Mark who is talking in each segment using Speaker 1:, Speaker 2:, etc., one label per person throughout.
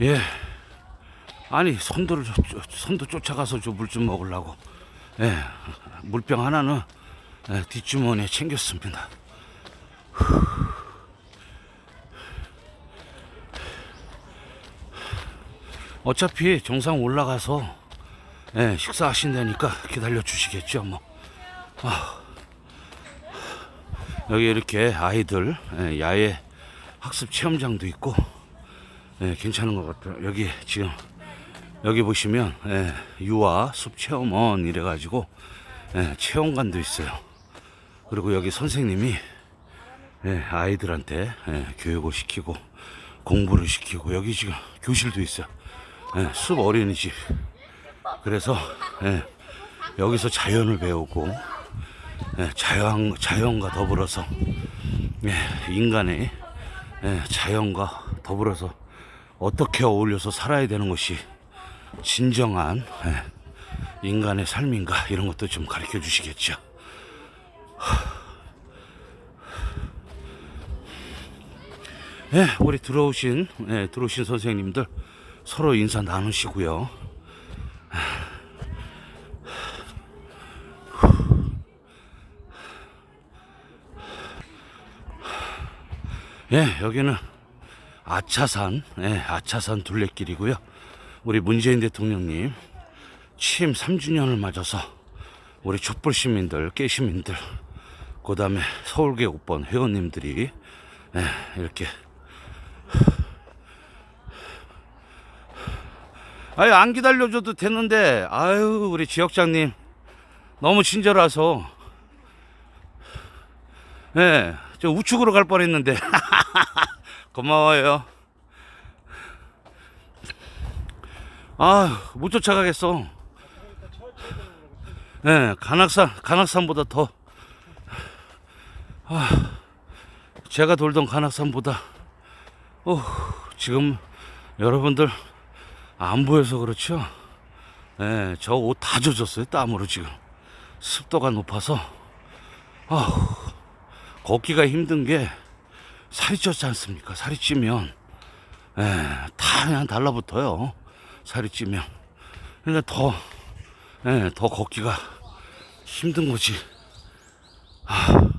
Speaker 1: 예. 아니 선도를 쫓- 쫓- 선도 쫓아가서 저 물 좀 먹으려고. 예. 물병 하나는 예, 뒷주머니에 챙겼습니다. 어차피 정상 올라가서 예, 식사하신다니까 기다려 주시겠죠 뭐. 아. 여기 이렇게 아이들 예, 야외 학습 체험장도 있고 예, 괜찮은 것 같아요. 여기 지금 여기 보시면 예, 유아 숲 체험원 이래가지고 예, 체험관도 있어요. 그리고 여기 선생님이 예, 아이들한테 예, 교육을 시키고 공부를 시키고 여기 지금 교실도 있어요. 예, 숲 어린이집. 그래서 예, 여기서 자연을 배우고 예, 자연 자연과 더불어서 예, 인간의 예, 자연과 더불어서 어떻게 어울려서 살아야 되는 것이 진정한 예, 인간의 삶인가 이런 것도 좀 가르쳐 주시겠죠. 예, 우리 들어오신 예, 들어오신 선생님들 서로 인사 나누시고요. 예, 여기는 아차산, 예, 아차산 둘레길이고요. 우리 문재인 대통령님 취임 3주년을 맞아서 우리 촛불 시민들, 깨 시민들, 그 다음에 서울계곡번 회원님들이 예, 이렇게 아유 안 기다려줘도 되는데 아유 우리 지역장님 너무 친절하서 예, 저 우측으로 갈 뻔했는데 고마워요. 아, 못 쫓아가겠어. 예, 간악산, 간악산보다 더, 아, 제가 돌던 간악산보다, 어, 지금 여러분들 안 보여서 그렇죠? 예, 저옷 다 젖었어요, 땀으로 지금. 습도가 높아서, 아우, 걷기가 힘든 게 살이 쪘지 않습니까? 살이 찌면 예, 다 그냥 달라붙어요. 살이 찌면. 그러니까 더, 예, 더 걷기가 힘든 거지. 아,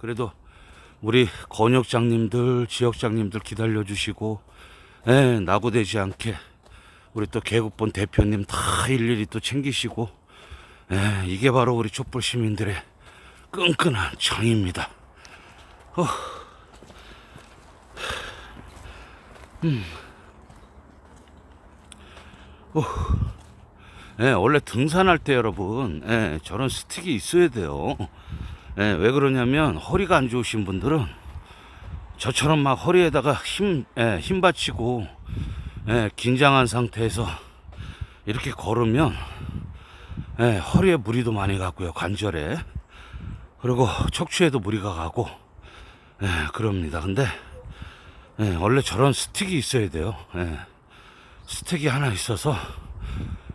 Speaker 1: 그래도 우리 건역장님들, 지역장님들 기다려 주시고, 예, 낙오되지 않게 우리 또 개국본 대표님 다 일일이 또 챙기시고, 예, 이게 바로 우리 촛불 시민들의 끈끈한 정입니다. 어. 음. 어. 예, 원래 등산할 때 여러분, 예, 저런 스틱이 있어야 돼요. 예, 왜 그러냐면 허리가 안 좋으신 분들은 저처럼 막 허리에다가 힘, 예, 힘 받치고 예, 긴장한 상태에서 이렇게 걸으면 예, 허리에 무리도 많이 가고요, 관절에. 그리고 척추에도 무리가 가고 예, 그럽니다. 근데 예, 원래 저런 스틱이 있어야 돼요. 예. 스틱이 하나 있어서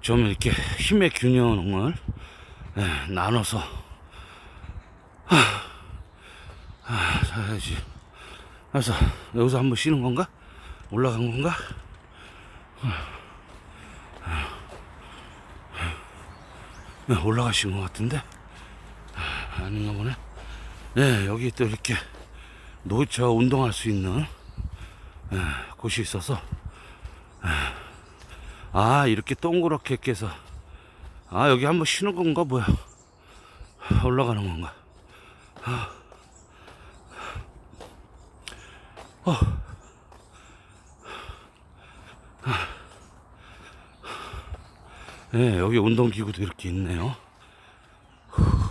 Speaker 1: 좀 이렇게 힘의 균형을 예, 나눠서 하, 하, 자야지. 그래서 여기서 한번 쉬는 건가? 올라간 건가? 네, 올라가신 것 같은데 아닌가 보네. 네, 여기 또 이렇게 노저 운동할 수 있는 예, 곳이 있어서 예. 아 이렇게 동그랗게 깨서 아 여기 한번 쉬는 건가 뭐야 올라가는 건가 아. 어. 아. 예, 여기 운동기구도 이렇게 있네요.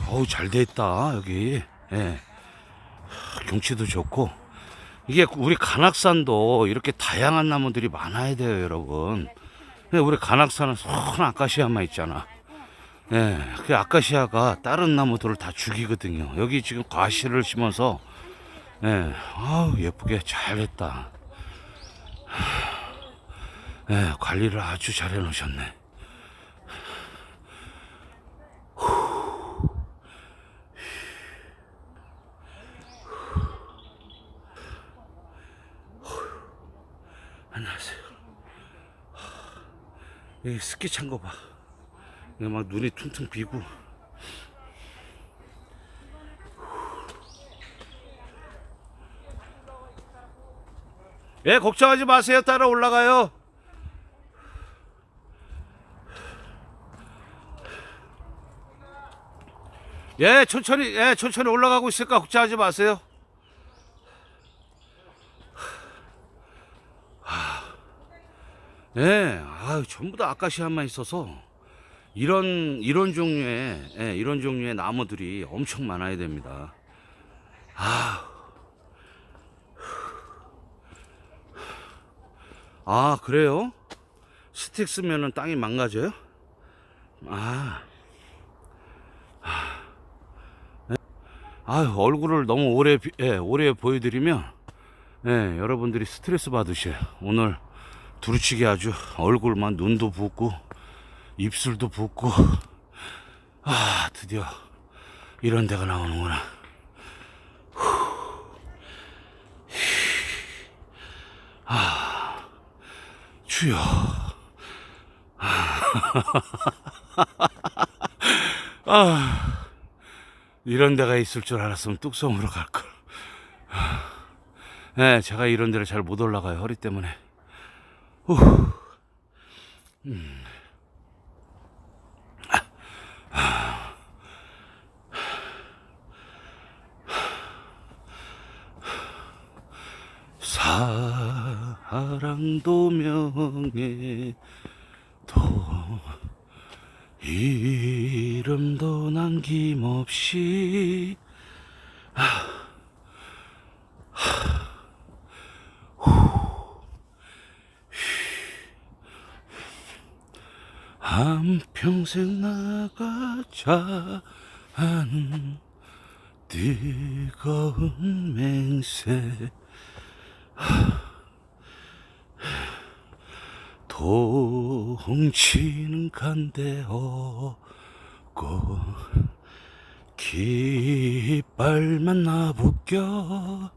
Speaker 1: 어우 잘 돼 있다 여기 예. 경치도 좋고 이게 우리 간악산도 이렇게 다양한 나무들이 많아야 돼요 여러분. 근데 우리 간악산은 손 아카시아만 있잖아. 예, 그 아카시아가 다른 나무들을 다 죽이거든요. 여기 지금 과실을 심어서 예, 아우 예쁘게 잘 했다. 예, 관리를 아주 잘 해놓으셨네 안녕하세요. 여기 스키 찬 거 봐. 막 눈이 퉁퉁 비고. 예, 걱정하지 마세요. 따라 올라가요. 예, 천천히, 예, 천천히 올라가고 있으니까 걱정하지 마세요. 예, 아, 전부 다 아카시아만 있어서 이런 이런 종류의 예, 이런 종류의 나무들이 엄청 많아야 됩니다. 아, 아 그래요? 스틱 쓰면은 땅이 망가져요? 아, 아 얼굴을 너무 오래 비- 예, 오래 보여드리면 예, 여러분들이 스트레스 받으셔요. 오늘 두루치기 아주 얼굴만 눈도 붓고 입술도 붓고. 아 드디어 이런 데가 나오는구나. 아 주여. 아. 이런 데가 있을 줄 알았으면 뚝섬으로 갈걸. 네, 제가 이런 데를 잘 못 올라가요 허리 때문에 사랑도 명예 도 이름도 남김없이 한평생 나가자 하는 뜨거운 맹세. 동치는 간데 없고 깃발만 나붙겨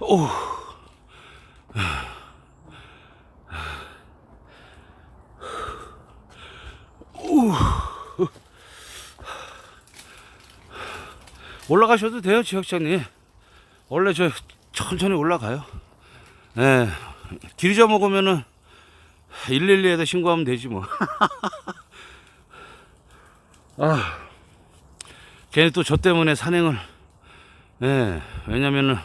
Speaker 1: 오 올라가셔도 돼요, 지역장님. 원래 저 천천히 올라가요. 예. 길 잊어먹으면은 112에다 신고하면 되지 뭐. 아. 괜히 또저 때문에 산행을 예. 왜냐면은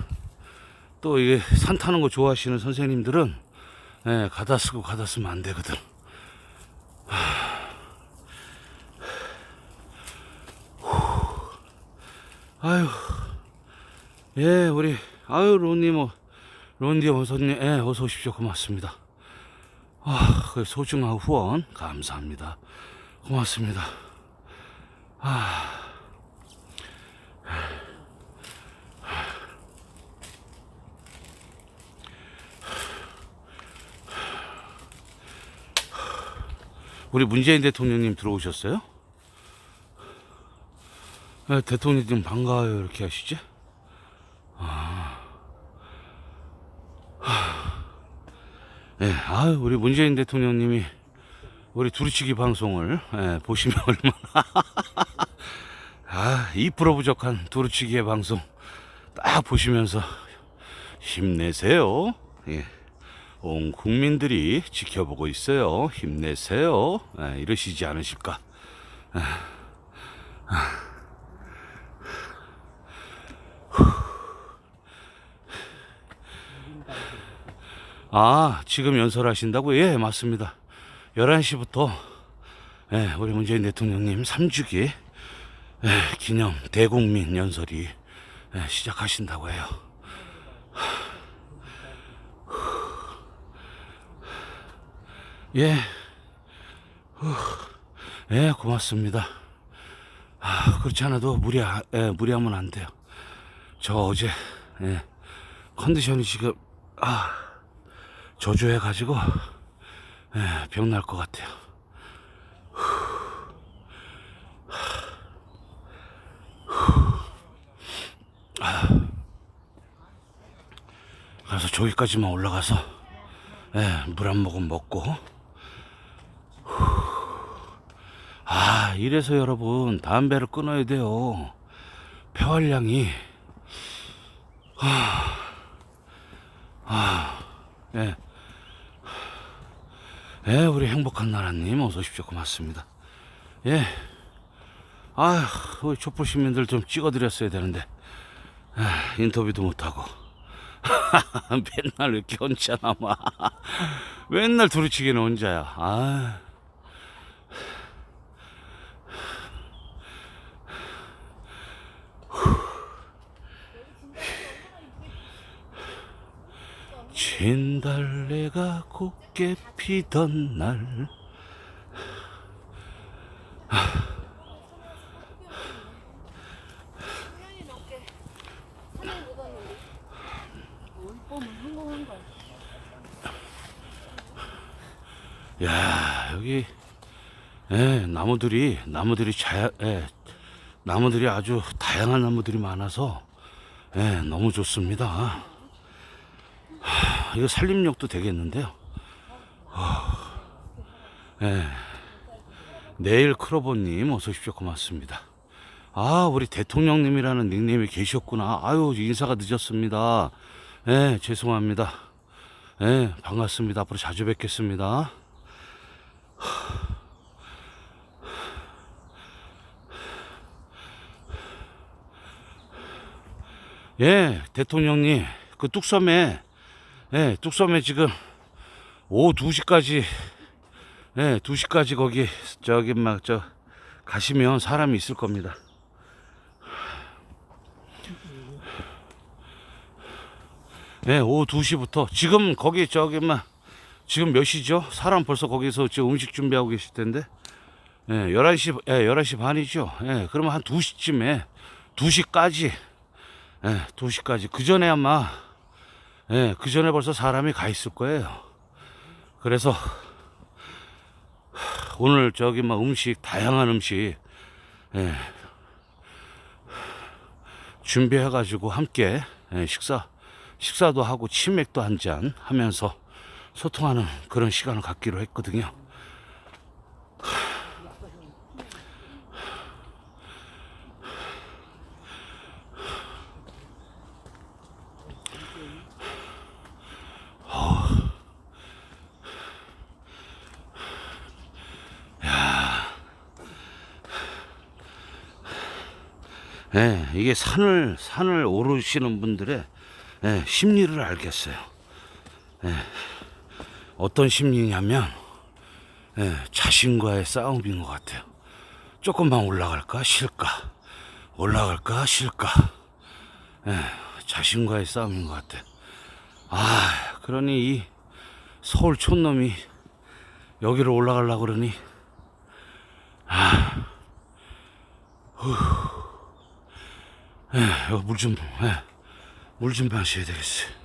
Speaker 1: 또 이게 산 타는 거 좋아하시는 선생님들은 예, 가다 쓰고 가다 쓰면 안 되거든. 아유, 예, 우리, 아유, 론님, 어, 론디 어서님, 예, 어서 오십시오. 고맙습니다. 아, 그 소중한 후원, 감사합니다. 고맙습니다. 아. 우리 문재인 대통령님 들어오셨어요? 네, 대통령님 반가워요 이렇게 하시지? 아, 네, 아유 우리 문재인 대통령님이 우리 두루치기 방송을 예, 보시면 얼마나 아, 2% 부족한 두루치기의 방송 딱 보시면서 힘내세요. 예. 온 국민들이 지켜보고 있어요. 힘내세요. 예, 이러시지 않으실까? 아, 지금 연설하신다고? 예, 맞습니다. 11시부터, 예, 우리 문재인 대통령님 3주기, 예, 기념 대국민 연설이, 예, 시작하신다고 해요. 예. 예, 고맙습니다. 아, 그렇지 않아도 무리, 예, 무리하면 안 돼요. 저 어제, 예, 컨디션이 지금, 아, 저조해가지고, 예, 병날 것 같아요. 그래서 저기까지만 올라가서, 예, 물 한 모금 먹고, 이래서 여러분 담배를 끊어야 돼요. 폐활량이. 하, 아, 예. 예, 우리 행복한 나라님 어서 오십시오. 고맙습니다. 예. 아휴, 우리 촛불 시민들 좀 찍어드렸어야 되는데. 아, 인터뷰도 못하고. 맨날 이렇게 혼자 남아 맨날 두루치기는 혼자야. 아 진달래가 곱게 피던 날. 야 여기 예, 나무들이 나무들이 자, 예, 나무들이 아주 다양한 나무들이 많아서 예, 너무 좋습니다. 하, 이거 산림욕도 되겠는데요. 하, 예, 내일 크로버님 어서 오십시오 고맙습니다. 아 우리 대통령님이라는 닉네임이 계셨구나. 아유 인사가 늦었습니다. 예, 죄송합니다. 예, 반갑습니다. 앞으로 자주 뵙겠습니다. 예, 대통령님, 그 뚝섬에, 예, 뚝섬에 지금 오후 2시까지, 예, 2시까지 거기, 저기 막, 저, 가시면 사람이 있을 겁니다. 예, 오후 2시부터, 지금 거기, 저기 막, 지금 몇 시죠? 사람 벌써 거기서 지금 음식 준비하고 계실 텐데, 예, 11시, 예, 11시 반이죠? 예, 그러면 한 2시쯤에, 2시까지, 예, 2시까지. 그 전에 아마, 예, 그 전에 벌써 사람이 가 있을 거예요. 그래서, 하, 오늘 저기 막 음식, 다양한 음식, 예, 준비해 가지고 함께, 예, 식사, 식사도 하고 치맥도 한 잔 하면서 소통하는 그런 시간을 갖기로 했거든요. 예, 이게 산을 산을 오르시는 분들의 예, 심리를 알겠어요. 예, 어떤 심리냐면 예, 자신과의 싸움인 것 같아요. 조금만 올라갈까 싫까 올라갈까 싫까 예, 자신과의 싸움인 것 같아. 아, 그러니 이 서울 촌놈이 여기로 올라가려고 그러니 예, 이거 물 좀, 예, 물좀 마셔야 되겠어요.